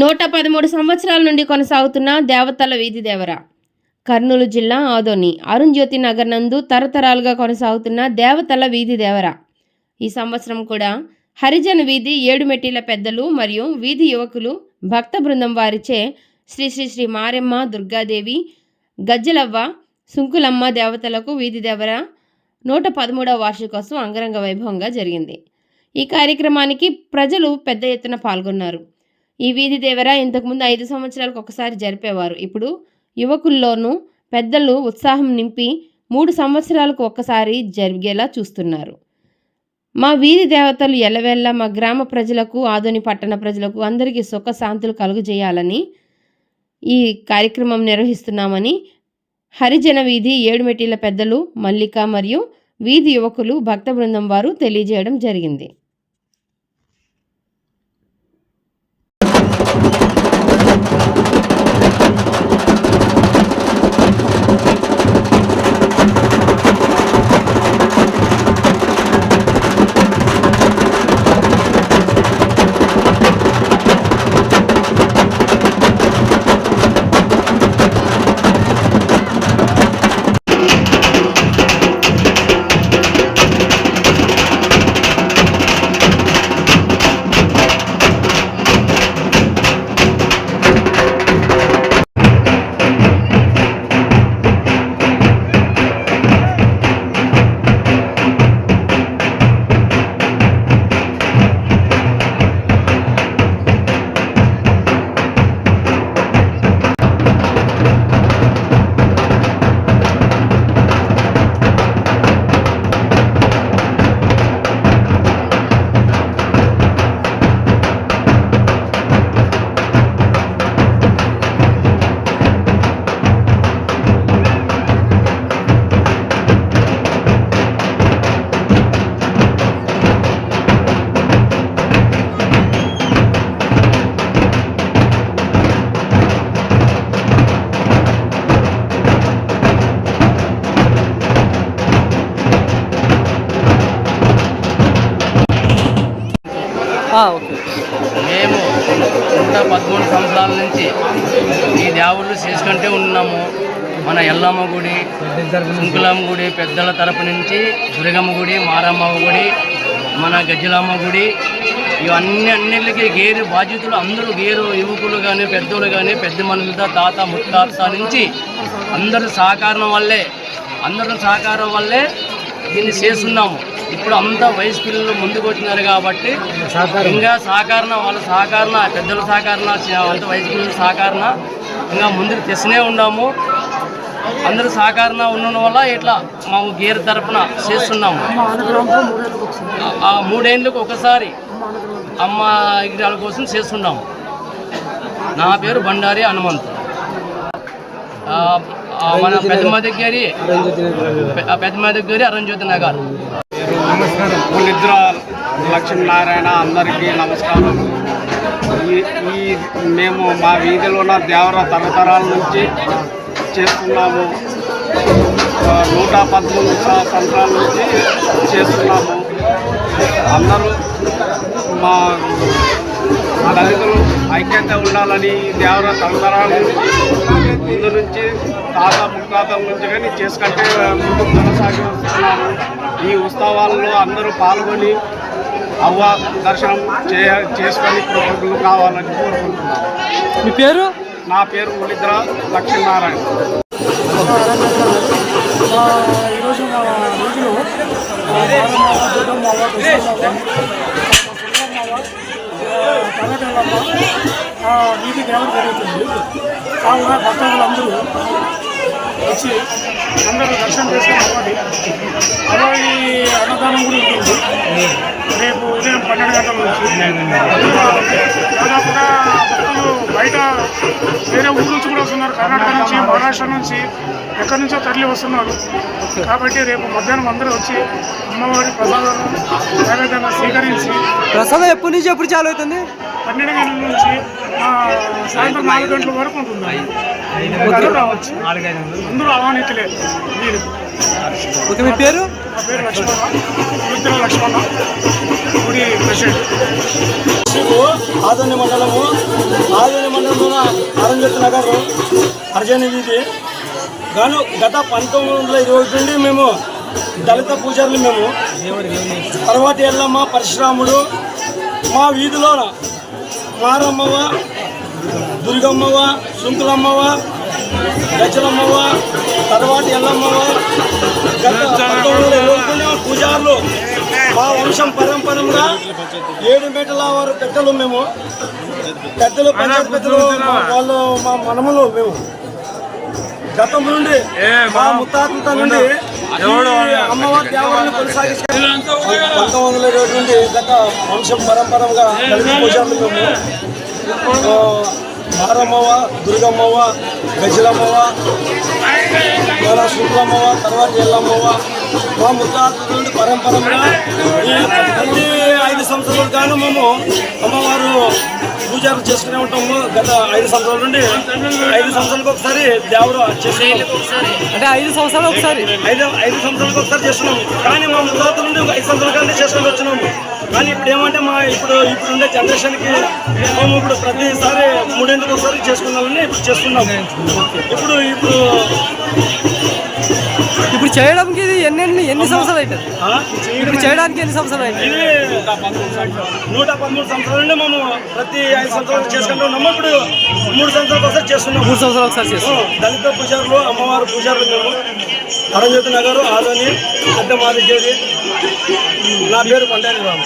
నూట పదమూడు సంవత్సరాల నుండి కొనసాగుతున్న దేవతల వీధి దేవర. కర్నూలు జిల్లా ఆదోని. అరుణ్జ్యోతి నగర్ నందు తరతరాలుగా కొనసాగుతున్న దేవతల వీధి దేవర. ఈ సంవత్సరం కూడా హరిజన వీధి ఏడుమెట్టిల పెద్దలు మరియు వీధి యువకులు భక్త బృందం వారిచే శ్రీ శ్రీ శ్రీ మారెమ్మ దుర్గాదేవి గజ్జలవ్వ సుంకులమ్మ దేవతలకు వీధి దేవర నూట పదమూడవ వార్షికోత్సవం అంగరంగ వైభవంగా జరిగింది. ఈ కార్యక్రమానికి ప్రజలు పెద్ద ఎత్తున పాల్గొన్నారు. ఈ వీధి దేవర ఇంతకుముందు ఐదు సంవత్సరాలకు ఒకసారి జరిపేవారు. ఇప్పుడు యువకుల్లోనూ పెద్దలు ఉత్సాహం నింపి మూడు సంవత్సరాలకు ఒక్కసారి జరిగేలా చూస్తున్నారు. మా వీధి దేవతలు ఎల్లవెల్ల మా గ్రామ ప్రజలకు ఆధుని పట్టణ ప్రజలకు అందరికీ సుఖ శాంతులు కలుగజేయాలని ఈ కార్యక్రమం నిర్వహిస్తున్నామని హరిజన వీధి ఏడుమెటీల పెద్దలు మల్లిక మరియు వీధి యువకులు భక్త బృందం వారు తెలియజేయడం జరిగింది. మేము నూట పదమూడు సంవత్సరాల నుంచి ఈ దేవుళ్ళు చేసుకుంటూ ఉన్నాము. మన ఎల్లమ్మ గుడి సుంకులమ్మ గుడి పెద్దల తరపు నుంచి దుర్గమ్మ గుడి మారమ్మ గుడి మన గజ్జలమ్మ గుడి ఇవన్నీ అన్నిటికీ గేరు బాధ్యతలు అందరూ గేరు యువకులు కానీ పెద్దోళ్ళు కానీ పెద్ద మనుషులతో తాత ముత్తాత నుంచి అందరూ సహకారం వల్లే అందరూ సహకారం వల్లే దీన్ని చేస్తున్నాము. ఇప్పుడు అంతా వయసు పిల్లలు ముందుకు వచ్చినారు కాబట్టి ఇంకా సహకారణ వాళ్ళ సహకారణ పెద్దల సహకారణ అంత వయసు పిల్లల సహకారణ ఇంకా ముందుకు తెస్తూనే ఉన్నాము. అందరూ సహకారణ ఉండడం వల్ల ఇట్లా మా గేర్ తరపున చేస్తున్నాము. ఆ- మూడేళ్ళకు ఒకసారి అమ్మ విగ్రహాల కోసం చేస్తున్నాము. నా పేరు బండారి హనుమంతు. మన పెద్దమ్మ దగ్గరి పెద్దమ్మ దగ్గరి అరుణ్జ్యోతి నగర్. పులిద్ర లక్ష్మీనారాయణ అందరికీ నమస్కారం. ఈ ఈ మేము మా వీధిలో ఉన్న దేవర తరతరాల నుంచి చేస్తున్నాము. నూట పద్మూడు సంవత్సరాల నుంచి చేస్తున్నాము. అందరూ మా మా దళితులు ఐక్యత ఉండాలని దేవర తరతరాల నుంచి ముందు నుంచి తాత ముత్తాతల నుంచి కానీ చేసుకుంటే ముందుకు కొనసాగి వస్తున్నాము ఈ ఉత్సవాల్లో అందరూ పాల్గొని అవ్వ దర్శనం చేయ చేసుకొని కృతజ్ఞులు కావాలని కోరుకుంటున్నాను మీ పేరు? నా పేరు ఉలిద్ర లక్ష్మీనారాయణ. ఈరోజు మా వీధిలో ఆ, మారమ్మ, దుర్గమ్మ అవ్వ, కృష్ణమ్మ అవ్వ, సుందరమ్మ అవ్వ, ఆ, వీధి దేవత జరుగుతుంది. కావున భక్తులందరూ వచ్చి అందరూ దర్శనం చేసుకోవాలి అలాగే అన్నదానం కూడా ఉంటుంది. రేపు ఉదయం పన్నెండు గంటల నుంచి. నుంచి మహారాష్ట్ర నుంచి ఎక్కడి నుంచో తరలి వస్తున్నారు. కాబట్టి రేపు మధ్యాహ్నం అందరూ వచ్చి అమ్మవారి ప్రసాదాలను నైవేద్యంగా స్వీకరించి ప్రసాదం ఎప్పటి నుంచి ఎప్పుడు చాలు అవుతుంది? పన్నెండు గంటల నుంచి ఆ, సాయంత్రం నాలుగు గంటల వరకు ఉంటుంది. అందరూ రావచ్చు. అందరూ ఆహ్వానితులే. మీరు. ఓకే మీ పేరు? నా పేరు లక్ష్మణ. లక్ష్మణ. గుడి ప్రెసిడెంట్ ఆదోని మండలము ఆదోని మండలంలోన అరంజత్ నగర్ అర్జని వీధి. గాను గత పంతొమ్మిది వందల ఇరవై ఒకటి నుండి మేము దళిత పూజారులు మేము. తర్వాత ఎల్లమ్మ పరశురాముడు మా వీధిలో మారమ్మవ దుర్గమ్మవ సుంకులమ్మవ గజలమ్మవ తర్వాత ఎల్లమ్మవ గత పంతొమ్మిది వందల పూజారులు మా వంశం పరంపరంగా ఏడు మీటర్ల వారు పెద్దలు మేము పెద్దలు పంచాయతీ పెద్దలు వాళ్ళు మా మనములు మేము. గతం నుండి మా ముత్తాతల నుండి అమ్మవారి దేవాలను కొనసాగిస్తారు పంతొమ్మిది వందల ఇరవై నుండి గత వంశం పరంపరంగా ఆ, మారమ్మవ దుర్గమ్మవ గజలమ్మవ మన శుక్లమ్మవ తర్వాత ఎల్లమ్మవ మా ముత్తాతల నుండి పరంపరంగా ఈ ప్రతి ఐదు సంవత్సరాలు గాను మేము అమ్మవారు పూజలు చేసుకునే ఉంటాము. గత ఐదు సంవత్సరాల నుండి ఐదు సంవత్సరాలకు ఒకసారి దేవరు చేసుకున్నాం అంటే ఐదు సంవత్సరాలు ఒకసారి. ఐదు ఐదు సంవత్సరాలకు ఒకసారి చేస్తున్నాము కానీ మా ముత్తాతల నుండి ఐదు సంవత్సరాల కానీ చేసుకుని వచ్చినాము కానీ ఇప్పుడు ఏమంటే మా ఇప్పుడు ఇప్పుడు ఉండే జనరేషన్కి మేము ఇప్పుడు ప్రతిసారి మూడేళ్ళకి ఒకసారి చేసుకున్నామని ఇప్పుడు చేస్తున్నాము ఇప్పుడు ఇప్పుడు ఇప్పుడు చేయడానికి ఇది ఎన్ని ఎన్ని ఎన్ని సంవత్సరాలు అవుతుంది? ఇప్పుడు చేయడానికి ఎన్ని సంవత్సరాలు అవుతుంది? నూట పదమూడు సంవత్సరాల నుండి మేము ప్రతి ఐదు సంవత్సరాలు చేసుకుంటూ ఉన్నాము. ఇప్పుడు మూడు సంవత్సరాలకు ఒకసారి చేస్తున్నాము. మూడు సంవత్సరాలు ఒకసారి చేస్తాం దళిత పూజారులు అమ్మవారు పూజారులు మేము. అరంజ్యోతి నగరు ఆదోని పెద్ద మాదిగేది నా పేరు పండారి రాము.